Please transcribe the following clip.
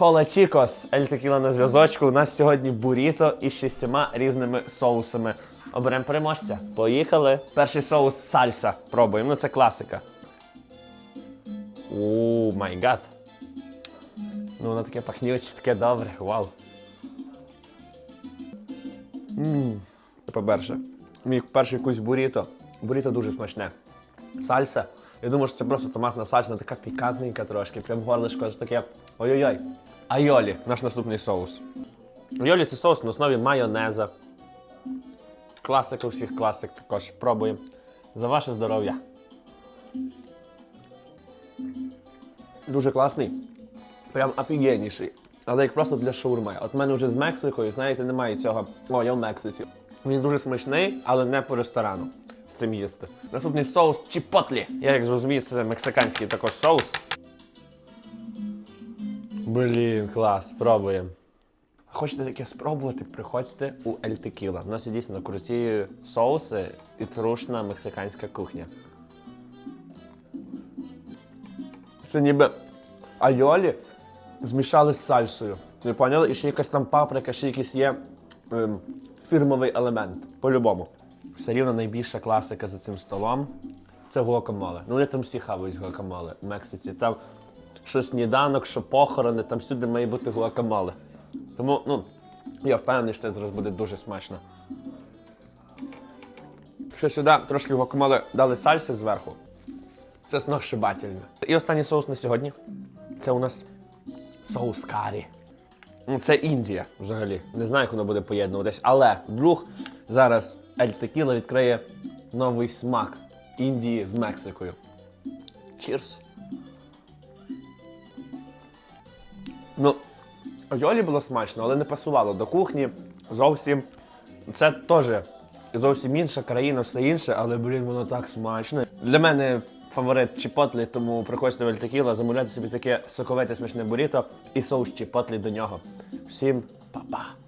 Хола Чікос, Ель Текіла на зв'язочку. У нас сьогодні буріто із шістьма різними соусами. Оберемо переможця. Поїхали. Перший соус сальса. Пробуємо. Ну це класика. О, май гад. Ну, воно таке пахнюче, таке добре. Вау. Ммм. По-перше, мій перший якусь буріто. Буріто дуже смачне. Сальса. Я думаю, що це просто томатна сальса, така пікантненька трошки. Прям горлишко аж таке. Ой-ой-ой. Айолі, наш наступний соус. Айолі це соус на основі майонеза. Класика у всіх класик також. Пробуємо. За ваше здоров'я. Дуже класний. Прям офігенніший. Але як просто для шаурми. От в мене вже з Мексикою, знаєте, немає цього. О, я в Мексиці. Він дуже смачний, але не по ресторану з цим їсти. Наступний соус чіпотлі. Я як зрозумію, це мексиканський також соус. Блін, клас, пробуємо. Хочете таке спробувати, приходьте у Ель Текіла. У нас є дійсно круті соуси і трушна мексиканська кухня. Це ніби айолі змішали з сальсою. Ви поняли? І ще якась там паприка, ще якийсь є ем, фірмовий елемент. По-любому. Все рівно найбільша класика за цим столом це гуакамоле. Ну вони там всі хавають гуакамоле в Мексиці. Там що сніданок, що похорони, там всюди має бути гуакамоле. Тому, ну, я впевнений, що це зараз буде дуже смачно. Ще сюди трошки гуакамоле дали сальси зверху. Це сногсшибательно. І останній соус на сьогодні. Це у нас соус карі. Ну, Це Індія взагалі. Не знаю, як воно буде поєднуватись. Але вдруг зараз Ель Текіла відкриє новий смак Індії з Мексикою. Cheers! Ну, Йолі було смачно, але не пасувало до кухні. Зовсім. Це теж зовсім інша країна, все інше, але, блін, воно так смачно. Для мене фаворит чіпотлі, тому приходьте в Альтекіла, замовляйте собі таке соковите смачне буріто і соус чіпотлі до нього. Всім па-па!